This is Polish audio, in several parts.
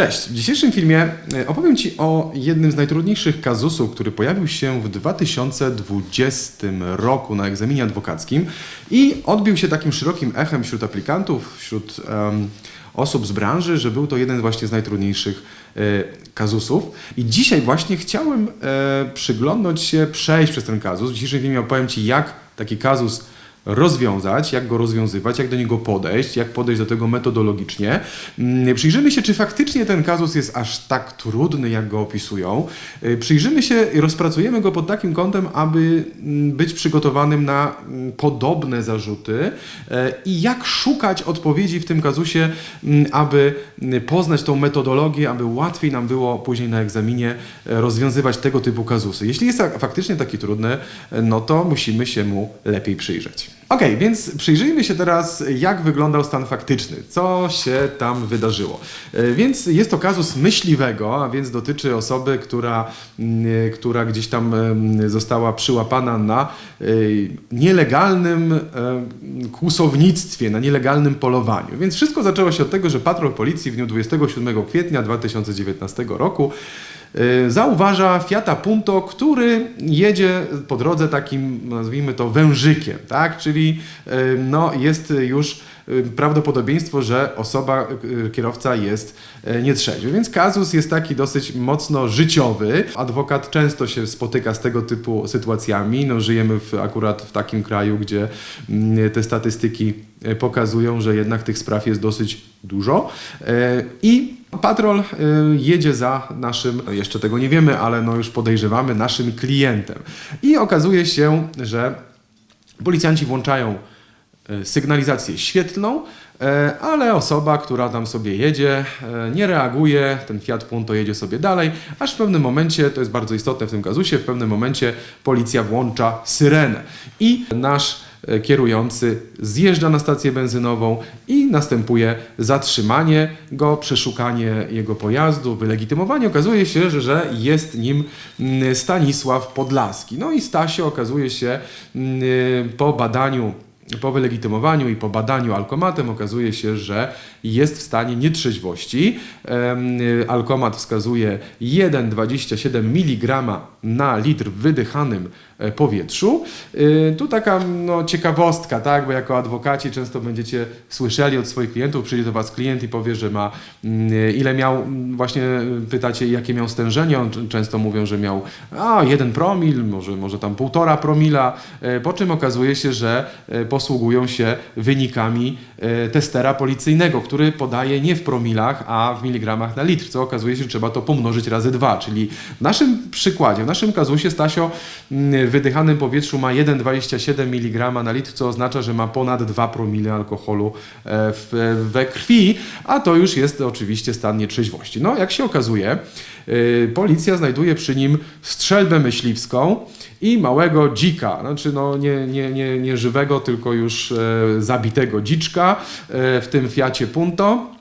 Cześć! W dzisiejszym filmie e, opowiem Ci o jednym z najtrudniejszych kazusów, który pojawił się w 2020 roku na egzaminie adwokackim i odbił się takim szerokim echem wśród aplikantów, wśród em, osób z branży, że był to jeden właśnie z najtrudniejszych e, kazusów. I dzisiaj właśnie chciałem e, przyglądnąć się, przejść przez ten kazus. W dzisiejszym filmie opowiem Ci, jak taki kazus rozwiązać, jak go rozwiązywać, jak do niego podejść, jak podejść do tego metodologicznie. Mm, Przyjrzymy się, czy faktycznie ten kazus jest aż tak trudny, jak go opisują. Y, Przyjrzymy się i rozpracujemy go pod takim kątem, aby mm, być przygotowanym na mm, podobne zarzuty e, i jak szukać odpowiedzi w tym kazusie, aby poznać tą metodologię, aby łatwiej nam było później na egzaminie e, rozwiązywać tego typu kazusy. Jeśli jest tak- faktycznie taki trudny, e, no to musimy się mu lepiej przyjrzeć. Ok, więc przyjrzyjmy się teraz, jak wyglądał stan faktyczny, co się tam wydarzyło. E, Więc jest to kazus myśliwego, a więc dotyczy osoby, która, mm, e, która gdzieś tam została przyłapana na e, nielegalnym kłusownictwie, na nielegalnym polowaniu. Więc wszystko zaczęło się od tego, że patrol policji w dniu 27 kwietnia 2019 roku zauważa Fiata Punto, który jedzie po drodze takim, nazwijmy to, wężykiem, tak? Czyli e, no, jest już e, prawdopodobieństwo, że osoba, kierowca jest nietrzeźwy. Więc kazus jest taki dosyć mocno życiowy. Adwokat często się spotyka z tego typu sytuacjami. No, żyjemy w, akurat w takim kraju, gdzie mm, te statystyki pokazują, że jednak tych spraw jest dosyć dużo. I Patrol y, jedzie za naszym, no jeszcze tego nie wiemy, ale no już podejrzewamy, naszym klientem. I okazuje się, że policjanci włączają y, sygnalizację świetlną, e, ale osoba, która tam sobie jedzie, nie reaguje, ten Fiat Punto jedzie sobie dalej, aż w pewnym momencie, to jest bardzo istotne w tym kazusie, w pewnym momencie policja włącza syrenę. I nasz kierujący zjeżdża na stację benzynową i następuje zatrzymanie go, przeszukanie jego pojazdu, wylegitymowanie. Okazuje się, że, jest nim mm, Stanisław Podlaski. No i Stasio okazuje się mm, po badaniu po wylegitymowaniu i po badaniu alkomatem okazuje się, że jest w stanie nietrzeźwości. Y, Alkomat wskazuje 1,27 mg na litr wydychanym e, powietrzu. Y, Tu taka no, ciekawostka, tak? bo jako adwokaci często będziecie słyszeli od swoich klientów, przyjdzie do Was klient i powie, że ma mm, ile miał, mm, właśnie pytacie jakie miał stężenie, on często mówią, że miał a, 1 promil, może, może tam 1,5 promila, e, po czym okazuje się, że e, posługują się wynikami e, testera policyjnego, który podaje nie w promilach, a w miligramach na litr, co okazuje się, że trzeba to pomnożyć razy dwa, czyli w naszym przykładzie, w naszym kazusie Stasio mm, wydychanym powietrzu ma 1,27 mg na litr, co oznacza, że ma ponad 2 promile alkoholu e, w, we krwi, a to już jest oczywiście stan nietrzeźwości. No, jak się okazuje, y, policja znajduje przy nim strzelbę myśliwską i małego dzika, znaczy no nie, nie, nie, nie żywego, tylko już e, zabitego dziczka e, w tym Fiacie Punto.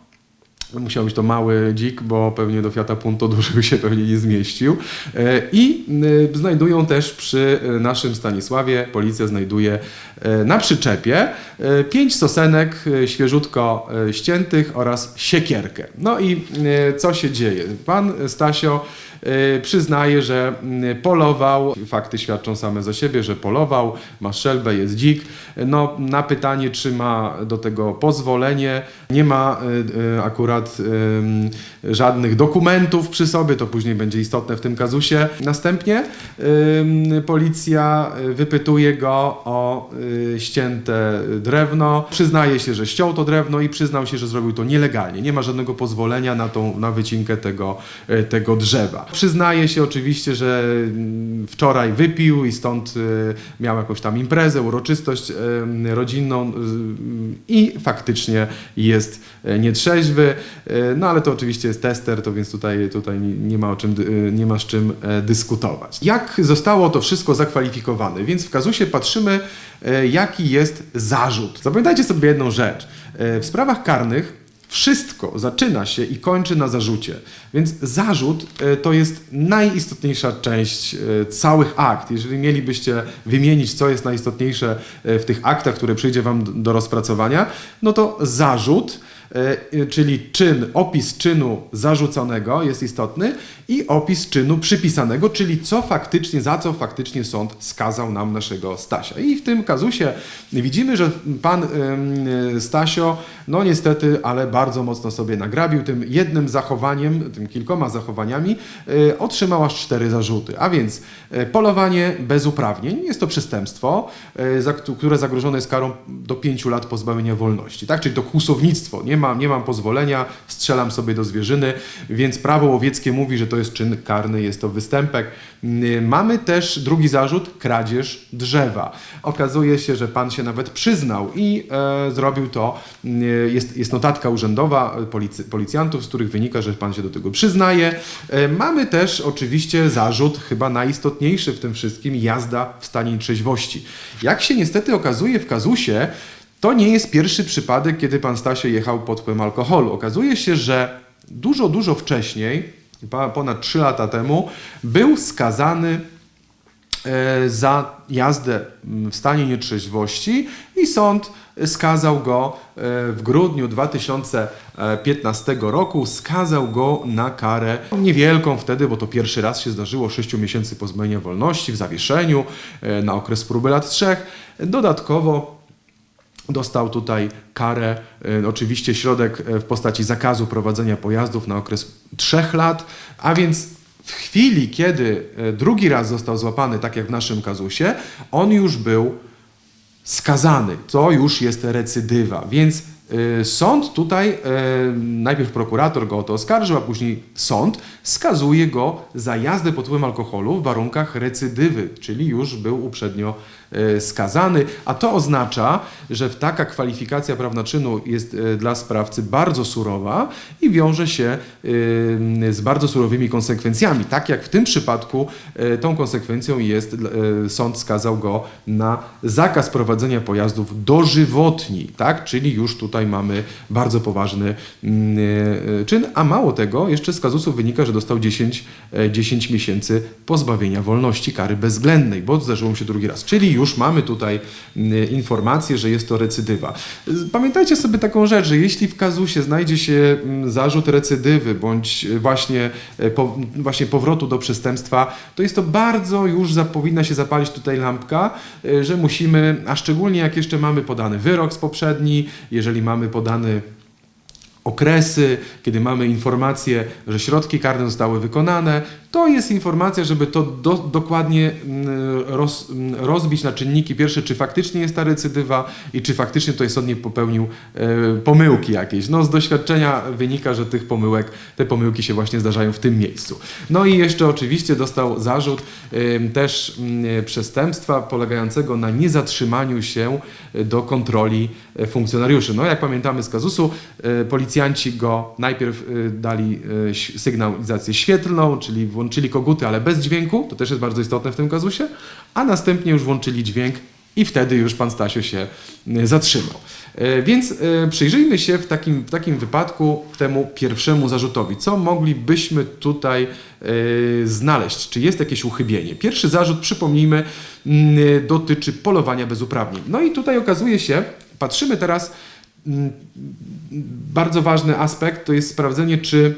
Musiał być to mały dzik, bo pewnie do Fiata Punto duży by się pewnie nie zmieścił. E, I y, znajdują też przy y, naszym Stanisławie, policja znajduje e, na przyczepie e, pięć sosenek e, świeżutko e, ściętych oraz siekierkę. No i e, co się dzieje? Pan Stasio e, przyznaje, że mm, polował, fakty świadczą same za siebie, że polował, ma szelbę, jest dzik. No, na pytanie, czy ma do tego pozwolenie, nie ma e, e, akurat żadnych dokumentów przy sobie, to później będzie istotne w tym kazusie. Następnie policja wypytuje go o ścięte drewno, przyznaje się, że ściął to drewno i przyznał się, że zrobił to nielegalnie. Nie ma żadnego pozwolenia na, tą, na wycinkę tego, e, tego drzewa. Przyznaje się oczywiście, że mm, wczoraj wypił i stąd y, miał jakąś tam imprezę, uroczystość em, rodzinną y, i faktycznie jest nietrzeźwy. No ale to oczywiście jest tester, to więc tutaj, tutaj nie ma, o czym, nie ma z czym e, dyskutować. Jak zostało to wszystko zakwalifikowane? Więc w kazusie patrzymy, e, jaki jest zarzut. Zapamiętajcie sobie jedną rzecz. E, W sprawach karnych wszystko zaczyna się i kończy na zarzucie. Więc zarzut e, to jest najistotniejsza część e, całych akt. Jeżeli mielibyście wymienić, co jest najistotniejsze e, w tych aktach, które przyjdzie Wam do rozpracowania, no to zarzut czyli czyn, opis czynu zarzuconego jest istotny i opis czynu przypisanego, czyli co faktycznie, za co faktycznie sąd skazał nam naszego Stasia. I w tym kazusie widzimy, że pan em, Stasio, no niestety, ale bardzo mocno sobie nagrabił tym jednym zachowaniem, tym kilkoma zachowaniami, e, otrzymał aż cztery zarzuty. A więc e, polowanie bez uprawnień, jest to przestępstwo, e, które zagrożone jest karą do pięciu lat pozbawienia wolności. Tak? Czyli to kłusownictwo. Nie, ma, nie mam pozwolenia, strzelam sobie do zwierzyny, więc prawo łowieckie mówi, że to jest czyn karny, jest to występek. Mm, Mamy też drugi zarzut, kradzież drzewa. Okazuje się, że pan się nawet przyznał i e, zrobił to. mm, Jest, jest notatka urzędowa e, policy, policjantów, z których wynika, że pan się do tego przyznaje. E, mamy też oczywiście zarzut, chyba najistotniejszy w tym wszystkim, jazda w stanie trzeźwości. Jak się niestety okazuje w kazusie, to nie jest pierwszy przypadek, kiedy pan Stasio jechał pod wpływem alkoholu. Okazuje się, że dużo, dużo wcześniej, ponad 3 lata temu, był skazany e, za jazdę mm, w stanie nietrzeźwości i sąd skazał go e, w grudniu 2015 roku, skazał go na karę niewielką wtedy, bo to pierwszy raz się zdarzyło, 6 miesięcy pozbawienia wolności w zawieszeniu e, na okres próby lat trzech. Dodatkowo Dostał tutaj karę, e, oczywiście środek e, w postaci zakazu prowadzenia pojazdów na okres trzech lat, a więc w chwili, kiedy e, drugi raz został złapany, tak jak w naszym kazusie, on już był skazany. To już jest recydywa. Więc sąd tutaj, najpierw prokurator go o to oskarżył, a później sąd skazuje go za jazdę pod wpływem alkoholu w warunkach recydywy, czyli już był uprzednio skazany, a to oznacza, że taka kwalifikacja prawna czynu jest y, dla sprawcy bardzo surowa i wiąże się y, z bardzo surowymi konsekwencjami. Tak jak w tym przypadku tą konsekwencją jest, sąd skazał go na zakaz prowadzenia pojazdów dożywotni, tak? czyli już tutaj mamy bardzo poważny czyn, a mało tego, jeszcze z kazusu wynika, że dostał 10, e, 10 miesięcy pozbawienia wolności, kary bezwzględnej, bo zdarzyło mu się drugi raz. Czyli już mamy tutaj informację, że jest to recydywa. Pamiętajcie sobie taką rzecz, że jeśli w kazusie znajdzie się zarzut recydywy, bądź właśnie, e, po, właśnie powrotu do przestępstwa, to jest to bardzo już powinna się zapalić tutaj lampka, e, że musimy, a szczególnie jak jeszcze mamy podany wyrok z poprzedni, jeżeli mamy podany okresy, kiedy mamy informację, że środki karne zostały wykonane, to jest informacja, żeby to do, dokładnie mm, roz, mm, rozbić na czynniki pierwsze, czy faktycznie jest ta recydywa i czy faktycznie tutaj sąd nie popełnił e, pomyłki jakieś. No z doświadczenia wynika, że tych pomyłek, te pomyłki się właśnie zdarzają w tym miejscu. No i jeszcze oczywiście dostał zarzut em, też mm, przestępstwa polegającego na niezatrzymaniu się do kontroli e, funkcjonariuszy. No jak pamiętamy z kazusu, e, policjanci go najpierw e, dali e, sygnalizację świetlną, czyli włączyli koguty, ale bez dźwięku, to też jest bardzo istotne w tym kazusie, a następnie już włączyli dźwięk i wtedy już pan Stasio się e, zatrzymał. E, Więc e, przyjrzyjmy się w takim, w takim wypadku temu pierwszemu zarzutowi. Co moglibyśmy tutaj znaleźć? Czy jest jakieś uchybienie? Pierwszy zarzut, przypomnijmy, mm, dotyczy polowania bez uprawnień. No i tutaj okazuje się, patrzymy teraz, mm, bardzo ważny aspekt to jest sprawdzenie, czy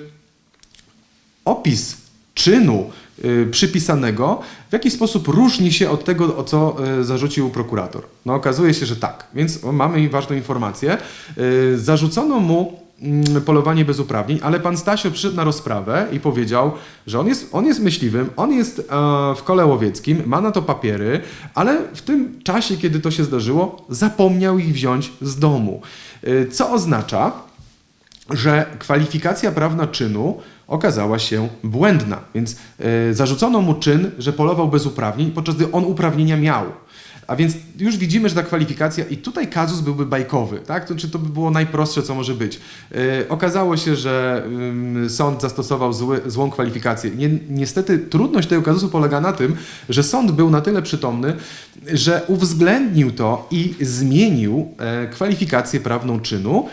opis czynu y, przypisanego w jakiś sposób różni się od tego, o co y, zarzucił prokurator. No okazuje się, że tak. Więc mamy ważną informację. Y, Zarzucono mu mm, polowanie bez uprawnień, ale pan Stasio przyszedł na rozprawę i powiedział, że on jest, on jest myśliwym, on jest e, w kole łowieckim, ma na to papiery, ale w tym czasie, kiedy to się zdarzyło, zapomniał ich wziąć z domu. Co oznacza, że kwalifikacja prawna czynu okazała się błędna. Więc e, zarzucono mu czyn, że polował bez uprawnień, podczas gdy on uprawnienia miał. A więc już widzimy, że ta kwalifikacja, i tutaj kazus byłby bajkowy, tak? To, czy to by było najprostsze, co może być. E, okazało się, że ym, sąd zastosował zły, złą kwalifikację. Nie, niestety trudność tego kazusu polega na tym, że sąd był na tyle przytomny, że uwzględnił to i zmienił e, kwalifikację prawną czynu,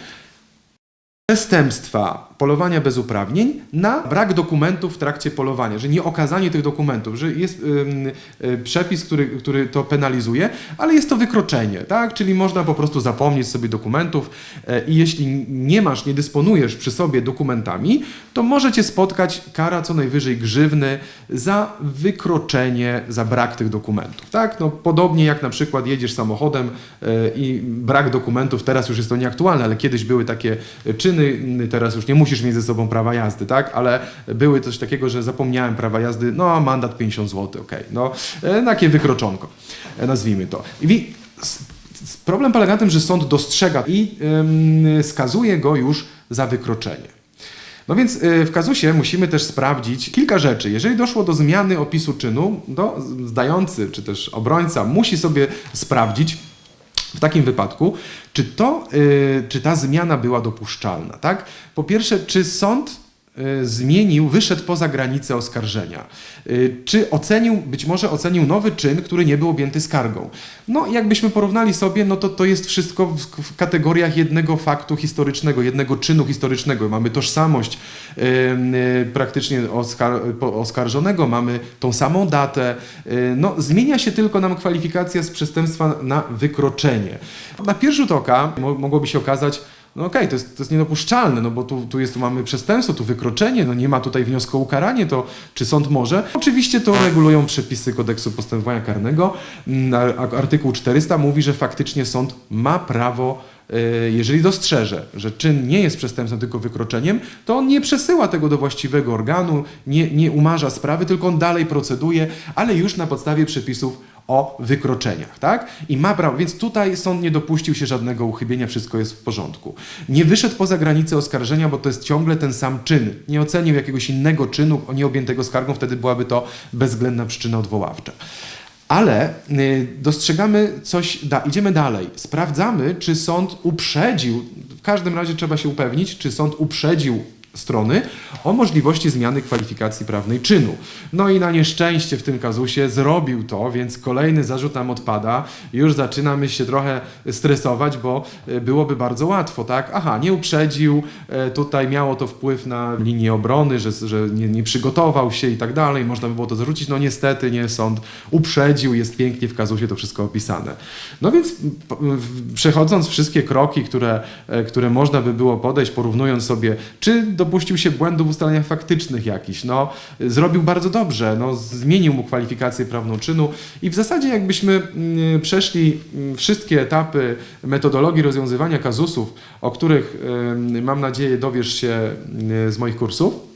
przestępstwa polowania bez uprawnień na brak dokumentów w trakcie polowania, że nie okazanie tych dokumentów, że jest ym, y, przepis, który, który to penalizuje, ale jest to wykroczenie, tak? Czyli można po prostu zapomnieć sobie dokumentów e, i jeśli nie masz, nie dysponujesz przy sobie dokumentami, to może cię spotkać kara co najwyżej grzywny za wykroczenie, za brak tych dokumentów, tak? No podobnie jak na przykład jedziesz samochodem e, i brak dokumentów, teraz już jest to nieaktualne, ale kiedyś były takie czyny, teraz już nie musisz mieć ze sobą prawa jazdy, tak? Ale były coś takiego, że zapomniałem prawa jazdy, no mandat 50 zł, okej, no e, takie wykroczonko, e, nazwijmy to. I problem polega na tym, że sąd dostrzega i skazuje go już za wykroczenie. No więc y, w kazusie musimy też sprawdzić kilka rzeczy. Jeżeli doszło do zmiany opisu czynu, to zdający czy też obrońca musi sobie sprawdzić w takim wypadku, czy, to, y, czy ta zmiana była dopuszczalna. Tak? Po pierwsze, czy sąd zmienił, wyszedł poza granicę oskarżenia. Y, Czy ocenił, być może ocenił nowy czyn, który nie był objęty skargą. No, jakbyśmy porównali sobie, no to to jest wszystko w, w kategoriach jednego faktu historycznego, jednego czynu historycznego. Mamy tożsamość y, y, praktycznie oskar, oskarżonego, mamy tą samą datę. Y, no, zmienia się tylko nam kwalifikacja z przestępstwa na wykroczenie. Na pierwszy rzut oka mo- mogłoby się okazać, no okej, to, jest, to jest niedopuszczalne, no bo tu, tu jest, tu mamy przestępstwo, tu wykroczenie, no nie ma tutaj wniosku o ukaranie, to czy sąd może? Oczywiście to regulują przepisy kodeksu postępowania karnego. Mm, Artykuł 400 mówi, że faktycznie sąd ma prawo jeżeli dostrzeże, że czyn nie jest przestępstwem, tylko wykroczeniem, to on nie przesyła tego do właściwego organu, nie, nie umarza sprawy, tylko on dalej proceduje, ale już na podstawie przepisów o wykroczeniach, tak? I ma prawo, więc tutaj sąd nie dopuścił się żadnego uchybienia, wszystko jest w porządku. Nie wyszedł poza granicę oskarżenia, bo to jest ciągle ten sam czyn. Nie ocenił jakiegoś innego czynu nieobjętego skargą, wtedy byłaby to bezwzględna przyczyna odwoławcza. Ale y, dostrzegamy coś, da, idziemy dalej. Sprawdzamy, czy sąd uprzedził, w każdym razie trzeba się upewnić, czy sąd uprzedził strony o możliwości zmiany kwalifikacji prawnej czynu. No i na nieszczęście w tym kazusie zrobił to, więc kolejny zarzut nam odpada. Już zaczynamy się trochę stresować, bo y, byłoby bardzo łatwo, tak? Aha, nie uprzedził, e, tutaj miało to wpływ na linię obrony, że, że nie, nie przygotował się i tak dalej, można by było to zarzucić. No niestety nie, sąd uprzedził, jest pięknie w kazusie to wszystko opisane. No więc przechodząc wszystkie kroki, które, e, które można by było podejść, porównując sobie, czy dopuścił się błędów w ustaleniach faktycznych jakichś, no. Zrobił bardzo dobrze, no. Zmienił mu kwalifikację prawną czynu i w zasadzie jakbyśmy mm, przeszli mm, wszystkie etapy metodologii rozwiązywania kazusów, o których mam nadzieję dowiesz się y, z moich kursów,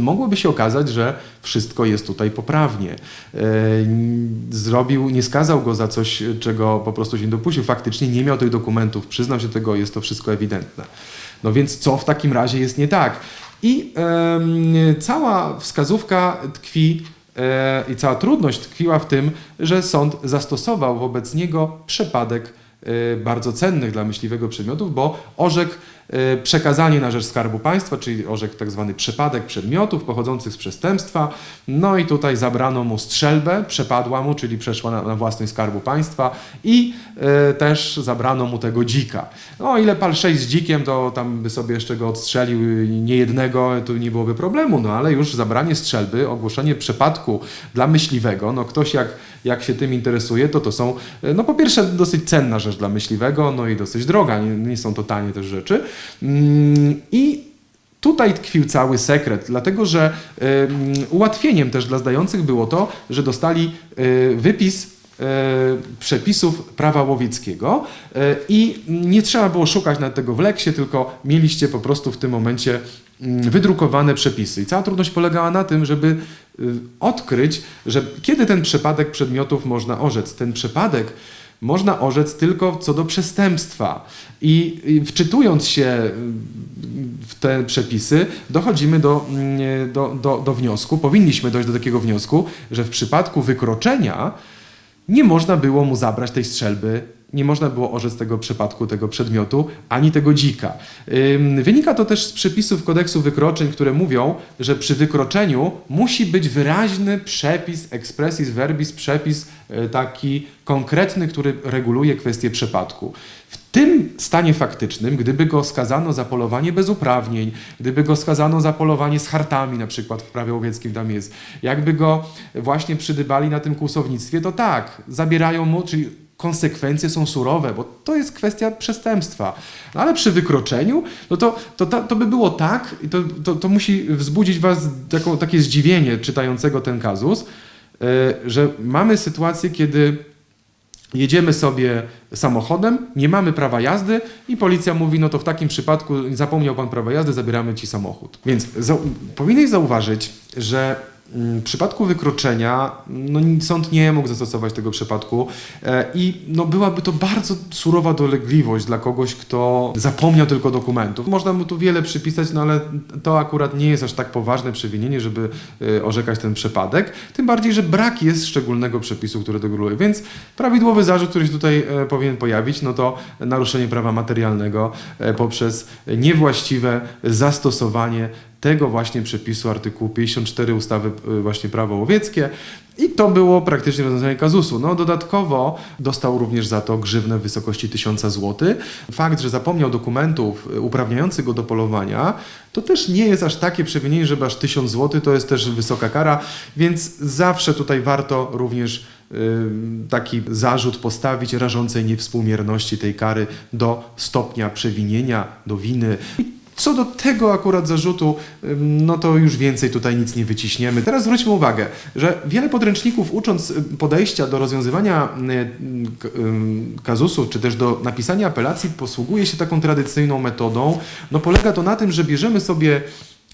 Mogłoby się okazać, że wszystko jest tutaj poprawnie. E, Zrobił, nie skazał go za coś, czego po prostu się nie dopuścił. Faktycznie nie miał tych dokumentów, przyznał się tego, jest to wszystko ewidentne. No więc co w takim razie jest nie tak? I cała wskazówka tkwi e, i cała trudność tkwiła w tym, że sąd zastosował wobec niego przepadek e, bardzo cennych dla myśliwego przedmiotów, bo orzekł przekazanie na rzecz Skarbu Państwa, czyli orzekł tak zwany przepadek przedmiotów pochodzących z przestępstwa. No i tutaj zabrano mu strzelbę, przepadła mu, czyli przeszła na, na własność Skarbu Państwa i e, też zabrano mu tego dzika. No ile pal 6 z dzikiem, to tam by sobie jeszcze go odstrzelił y, nie jednego, to nie byłoby problemu, no ale już zabranie strzelby, ogłoszenie przepadku dla myśliwego, no ktoś jak, jak się tym interesuje, to to są, e, no po pierwsze dosyć cenna rzecz dla myśliwego, no i dosyć droga, nie, nie są to tanie też rzeczy. Mm, I Tutaj tkwił cały sekret, dlatego że ułatwieniem też dla zdających było to, że dostali y, wypis y, przepisów prawa łowieckiego y, i nie trzeba było szukać na tego w leksie, tylko mieliście po prostu w tym momencie mm, wydrukowane przepisy. I cała trudność polegała na tym, żeby odkryć, że kiedy ten przepadek przedmiotów można orzec. Ten przepadek można orzec tylko co do przestępstwa. I wczytując się w te przepisy, dochodzimy do, mm, do, do, do wniosku, powinniśmy dojść do takiego wniosku, że w przypadku wykroczenia nie można było mu zabrać tej strzelby nie można było orzec tego przypadku, tego przedmiotu, ani tego dzika. Wynika to też z przepisów kodeksu wykroczeń, które mówią, że przy wykroczeniu musi być wyraźny przepis, expressis verbis, przepis e, taki konkretny, który reguluje kwestię przypadku. W tym stanie faktycznym, gdyby go skazano za polowanie bez uprawnień, gdyby go skazano za polowanie z hartami, na przykład w prawie łowieckim tam jest, jakby go właśnie przydybali na tym kłusownictwie, to tak, zabierają mu, czyli konsekwencje są surowe, bo to jest kwestia przestępstwa. No ale przy wykroczeniu, no to, to, to, to by było tak, i to, to, to musi wzbudzić was taką, takie zdziwienie czytającego ten kazus, e, że mamy sytuację, kiedy jedziemy sobie samochodem, nie mamy prawa jazdy i policja mówi, no to w takim przypadku zapomniał pan prawa jazdy, zabieramy ci samochód. Więc zau- powinieneś zauważyć, że w przypadku wykroczenia no, sąd nie mógł zastosować tego przypadku e, i no, byłaby to bardzo surowa dolegliwość dla kogoś, kto zapomniał tylko dokumentów. Można mu tu wiele przypisać, no ale to akurat nie jest aż tak poważne przewinienie, żeby e, orzekać ten przypadek. Tym bardziej, że brak jest szczególnego przepisu, który to reguluje. Więc prawidłowy zarzut, który się tutaj e, powinien pojawić, no to naruszenie prawa materialnego poprzez niewłaściwe zastosowanie tego właśnie przepisu artykułu 54 ustawy y, właśnie prawo łowieckie i to było praktycznie rozwiązanie kazusu. No dodatkowo dostał również za to grzywnę w wysokości 1000 zł. Fakt, że zapomniał dokumentów y, uprawniających go do polowania, to też nie jest aż takie przewinienie, żeby aż 1000 zł to jest też wysoka kara, więc zawsze tutaj warto również y, taki zarzut postawić rażącej niewspółmierności tej kary do stopnia przewinienia, do winy. Co do tego akurat zarzutu, no to już więcej tutaj nic nie wyciśniemy. Teraz zwróćmy uwagę, że wiele podręczników ucząc podejścia do rozwiązywania y, k- ym, kazusu, czy też do napisania apelacji, posługuje się taką tradycyjną metodą. No polega to na tym, że bierzemy sobie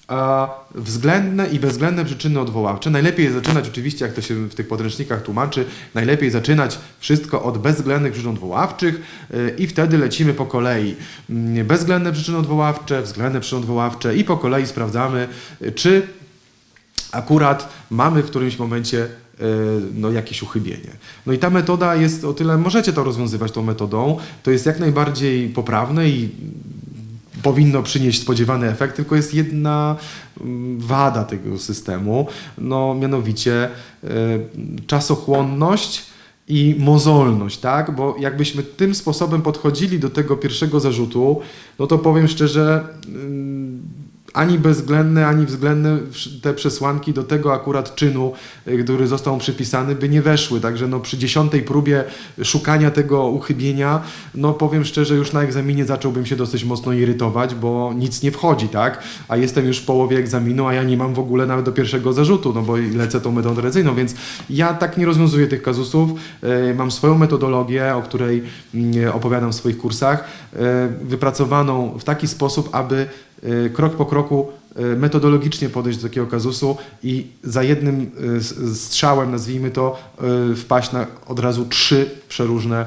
a względne i bezwzględne przyczyny odwoławcze. Najlepiej zaczynać, oczywiście, jak to się w tych podręcznikach tłumaczy, najlepiej zaczynać wszystko od bezwzględnych przyczyn odwoławczych yy, i wtedy lecimy po kolei. Mm, Bezwzględne przyczyny odwoławcze, względne przyczyny odwoławcze i po kolei sprawdzamy, yy, czy akurat mamy w którymś momencie yy, no, jakieś uchybienie. No i ta metoda jest o tyle, możecie to rozwiązywać tą metodą, to jest jak najbardziej poprawne i powinno przynieść spodziewany efekt, tylko jest jedna mm, wada tego systemu, no mianowicie y, czasochłonność i mozolność, tak? Bo jakbyśmy tym sposobem podchodzili do tego pierwszego zarzutu, no to powiem szczerze, y, ani bezwzględne, ani względne te przesłanki do tego akurat czynu, y, który został przypisany, by nie weszły. Także no, przy dziesiątej próbie szukania tego uchybienia, no powiem szczerze, już na egzaminie zacząłbym się dosyć mocno irytować, bo nic nie wchodzi, tak? A jestem już w połowie egzaminu, a ja nie mam w ogóle nawet do pierwszego zarzutu, no bo lecę tą metodą tradycyjną, więc ja tak nie rozwiązuję tych kazusów. Y, Mam swoją metodologię, o której mm, opowiadam w swoich kursach, y, wypracowaną w taki sposób, aby krok po kroku y, metodologicznie podejść do takiego kazusu i za jednym y, strzałem, nazwijmy to, y, wpaść na od razu trzy przeróżne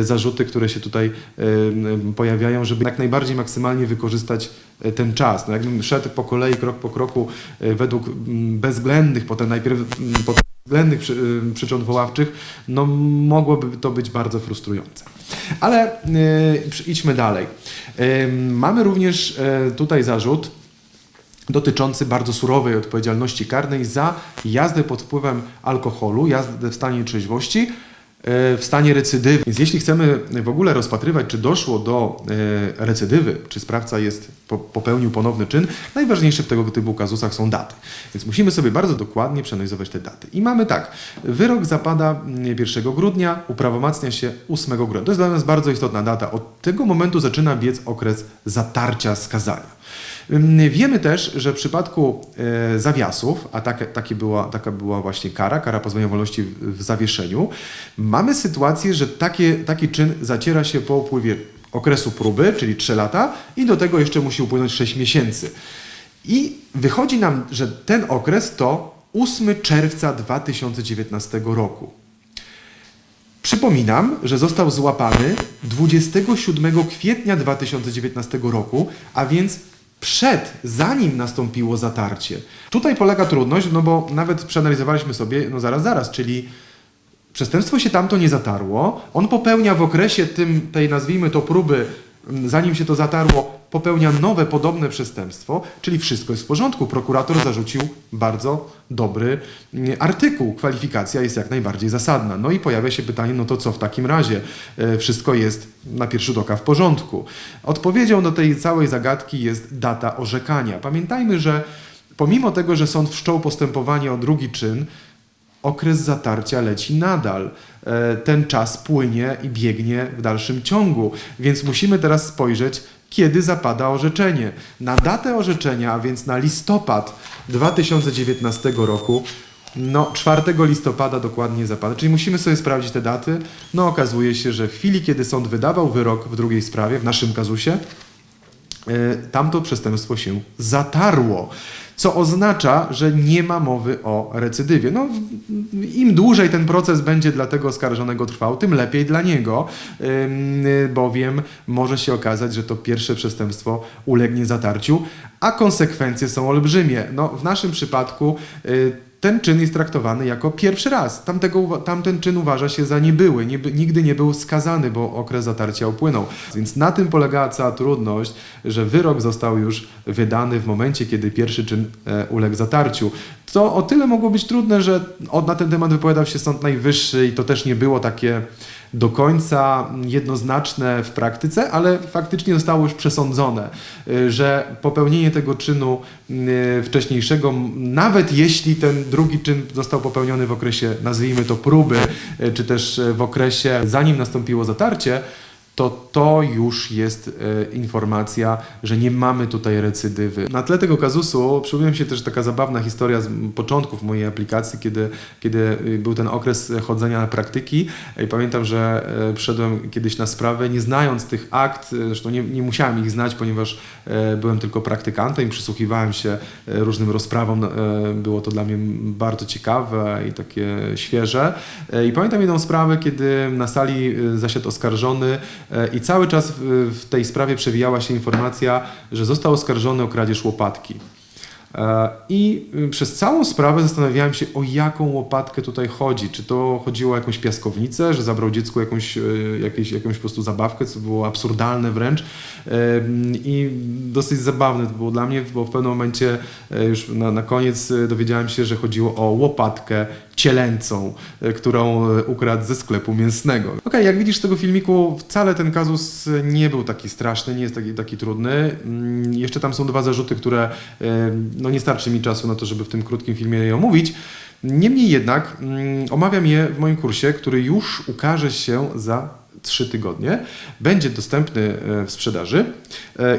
y, zarzuty, które się tutaj y, y, pojawiają, żeby jak najbardziej maksymalnie wykorzystać y, ten czas. No jakbym szedł po kolei, krok po kroku y, według mm, bezwzględnych, potem najpierw mm, potem względnych przy, y, przyczyn odwoławczych, no mogłoby to być bardzo frustrujące. Ale przy- idźmy dalej. Ym, mamy również y, tutaj zarzut dotyczący bardzo surowej odpowiedzialności karnej za jazdę pod wpływem alkoholu, jazdę w stanie trzeźwości, w stanie recydywy. Więc jeśli chcemy w ogóle rozpatrywać, czy doszło do y, recydywy, czy sprawca jest, po, popełnił ponowny czyn, najważniejsze w tego typu kazusach są daty. Więc musimy sobie bardzo dokładnie przeanalizować te daty. I mamy tak, wyrok zapada mm, 1 grudnia, uprawomacnia się 8 grudnia. To jest dla nas bardzo istotna data. Od tego momentu zaczyna biec okres zatarcia skazania. Wiemy też, że w przypadku e, zawiasów, a takie, takie była, taka była właśnie kara, kara pozbawienia wolności w zawieszeniu, mamy sytuację, że takie, taki czyn zaciera się po upływie okresu próby, czyli 3 lata i do tego jeszcze musi upłynąć 6 miesięcy. I wychodzi nam, że ten okres to 8 czerwca 2019 roku. Przypominam, że został złapany 27 kwietnia 2019 roku, a więc przed, zanim nastąpiło zatarcie. Tutaj polega trudność, no bo nawet przeanalizowaliśmy sobie, no zaraz, zaraz, czyli Przestępstwo się tamto nie zatarło. On popełnia w okresie tym, tej nazwijmy to próby, zanim się to zatarło, popełnia nowe podobne przestępstwo, czyli wszystko jest w porządku. Prokurator zarzucił bardzo dobry mm, artykuł. Kwalifikacja jest jak najbardziej zasadna. No i pojawia się pytanie, no to co w takim razie? E, Wszystko jest na pierwszy rzut oka w porządku. Odpowiedzią do tej całej zagadki jest data orzekania. Pamiętajmy, że pomimo tego, że sąd wszczął postępowanie o drugi czyn, okres zatarcia leci nadal. E, Ten czas płynie i biegnie w dalszym ciągu, więc musimy teraz spojrzeć, kiedy zapada orzeczenie. Na datę orzeczenia, a więc na listopad 2019 roku, no 4 listopada dokładnie zapada, czyli musimy sobie sprawdzić te daty. No okazuje się, że w chwili, kiedy sąd wydawał wyrok w drugiej sprawie, w naszym kazusie, tamto przestępstwo się zatarło. Co oznacza, że nie ma mowy o recydywie. No, Im dłużej ten proces będzie dla tego oskarżonego trwał, tym lepiej dla niego, ym, bowiem może się okazać, że to pierwsze przestępstwo ulegnie zatarciu, a konsekwencje są olbrzymie. No, w naszym przypadku y, ten czyn jest traktowany jako pierwszy raz. Tamtego, tamten czyn uważa się za niebyły, nie, nigdy nie był skazany, bo okres zatarcia upłynął. Więc na tym polegała cała trudność, że wyrok został już wydany w momencie, kiedy pierwszy czyn e, uległ zatarciu. To o tyle mogło być trudne, że od, na ten temat wypowiadał się Sąd Najwyższy i to też nie było takie do końca jednoznaczne w praktyce, ale faktycznie zostało już przesądzone, y, że popełnienie tego czynu y, wcześniejszego, nawet jeśli ten drugi czyn został popełniony w okresie, nazwijmy to próby, y, czy też w okresie zanim nastąpiło zatarcie, to to już jest e, informacja, że nie mamy tutaj recydywy. Na tle tego kazusu przypomina mi się też taka zabawna historia z początków mojej aplikacji, kiedy, kiedy y, był ten okres chodzenia na praktyki. I pamiętam, że e, przyszedłem kiedyś na sprawę, nie znając tych akt, e, zresztą nie, nie musiałem ich znać, ponieważ e, byłem tylko praktykantem i przysłuchiwałem się e, różnym rozprawom. E, Było to dla mnie bardzo ciekawe i takie świeże. E, I pamiętam jedną sprawę, kiedy na sali e, zasiadł oskarżony e, i cały czas w, tej sprawie przewijała się informacja, że został oskarżony o kradzież łopatki. E, I y, przez całą sprawę zastanawiałem się, o jaką łopatkę tutaj chodzi. Czy to chodziło o jakąś piaskownicę, że zabrał dziecku jakąś, y, jakieś, jakąś po prostu zabawkę, co było absurdalne wręcz. Em, I dosyć zabawne to było dla mnie, bo w pewnym momencie e, już na, na koniec e, dowiedziałem się, że chodziło o łopatkę cielęcą, e, którą e, ukradł ze sklepu mięsnego. Okej, jak widzisz z tego filmiku, wcale ten kazus e, nie był taki straszny, nie jest taki, taki trudny. Mm, Jeszcze tam są dwa zarzuty, które no nie starczy mi czasu na to, żeby w tym krótkim filmie je omówić. Niemniej jednak mm, omawiam je w moim kursie, który już ukaże się za trzy tygodnie. Będzie dostępny w sprzedaży.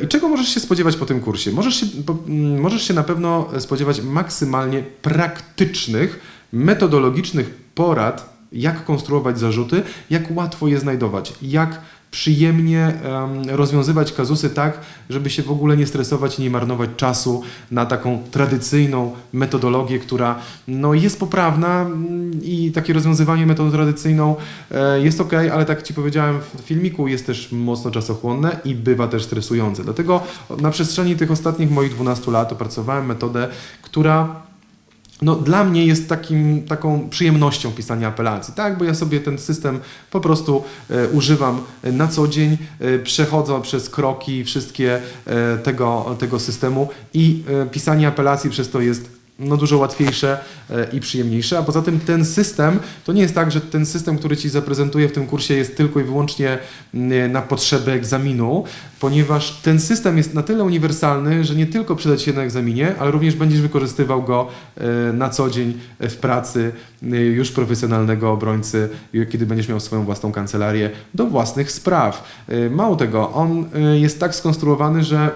I czego możesz się spodziewać po tym kursie? Możesz się, mm, możesz się na pewno spodziewać maksymalnie praktycznych, metodologicznych porad, jak konstruować zarzuty, jak łatwo je znajdować, jak przyjemnie em, rozwiązywać kazusy tak, żeby się w ogóle nie stresować nie marnować czasu na taką tradycyjną metodologię, która no, jest poprawna mm, i takie rozwiązywanie metodą tradycyjną e, jest ok, ale tak Ci powiedziałem w filmiku, jest też mocno czasochłonne i bywa też stresujące. Dlatego na przestrzeni tych ostatnich moich 12 lat opracowałem metodę, która no, dla mnie jest takim, taką przyjemnością pisania apelacji, tak? Bo ja sobie ten system po prostu e, używam na co dzień, e, przechodzę przez kroki wszystkie e, tego, tego systemu i e, pisanie apelacji przez to jest no, dużo łatwiejsze e, i przyjemniejsze, a poza tym ten system, to nie jest tak, że ten system, który Ci zaprezentuję w tym kursie jest tylko i wyłącznie mm, na potrzeby egzaminu, ponieważ ten system jest na tyle uniwersalny, że nie tylko przyda Ci się na egzaminie, ale również będziesz wykorzystywał go e, na co dzień w pracy e, już profesjonalnego obrońcy, e, kiedy będziesz miał swoją własną kancelarię do własnych spraw. E, Mało tego, on e, jest tak skonstruowany, że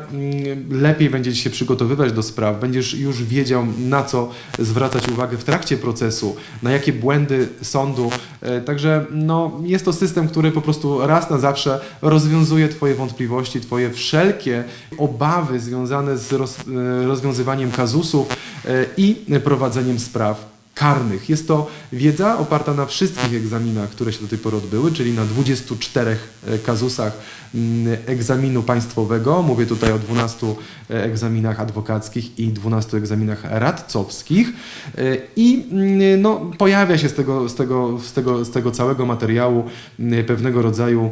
lepiej będzie Ci się przygotowywać do spraw, będziesz już wiedział na co zwracać uwagę w trakcie procesu, na jakie błędy sądu. E, Także no, jest to system, który po prostu raz na zawsze rozwiązuje Twoje wątpliwości, Twoje wszelkie obawy związane z e, rozwiązywaniem kazusów e, i prowadzeniem spraw karnych. Jest to wiedza oparta na wszystkich egzaminach, które się do tej pory odbyły, czyli na 24 e, kazusach mm, egzaminu państwowego. Mówię tutaj o 12 egzaminach adwokackich i 12 egzaminach radcowskich. E, I mm, no, pojawia się z tego, z, tego, z, tego, z tego całego materiału mm, pewnego rodzaju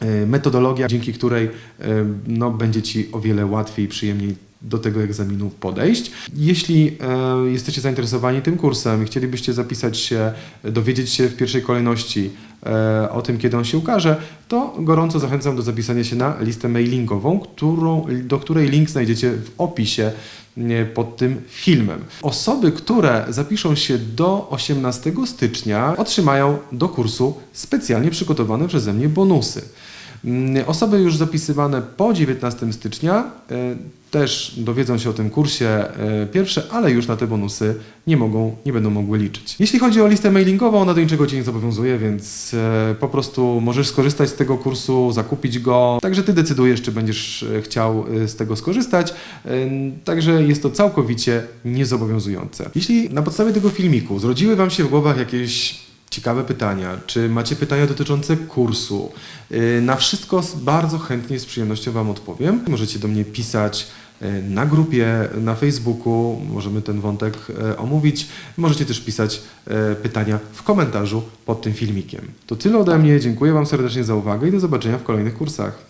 e, metodologia, dzięki której e, no, będzie Ci o wiele łatwiej i przyjemniej do tego egzaminu podejść. Jeśli e, jesteście zainteresowani tym kursem i chcielibyście zapisać się, dowiedzieć się w pierwszej kolejności e, o tym, kiedy on się ukaże, to gorąco zachęcam do zapisania się na listę mailingową, którą, do której link znajdziecie w opisie pod tym filmem. Osoby, które zapiszą się do 18 stycznia, otrzymają do kursu specjalnie przygotowane przeze mnie bonusy. Mm, Osoby już zapisywane po 19 stycznia e, też dowiedzą się o tym kursie e, pierwsze, ale już na te bonusy nie mogą, nie będą mogły liczyć. Jeśli chodzi o listę mailingową, ona do niczego Cię nie zobowiązuje, więc e, po prostu możesz skorzystać z tego kursu, zakupić go. Także Ty decydujesz, czy będziesz e, chciał e, z tego skorzystać. E, Także jest to całkowicie niezobowiązujące. Jeśli na podstawie tego filmiku zrodziły Wam się w głowach jakieś ciekawe pytania, czy macie pytania dotyczące kursu. Yy, Na wszystko bardzo chętnie, z przyjemnością Wam odpowiem. Możecie do mnie pisać na grupie, na Facebooku, możemy ten wątek yy, omówić. Możecie też pisać yy, pytania w komentarzu pod tym filmikiem. To tyle ode mnie, dziękuję Wam serdecznie za uwagę i do zobaczenia w kolejnych kursach.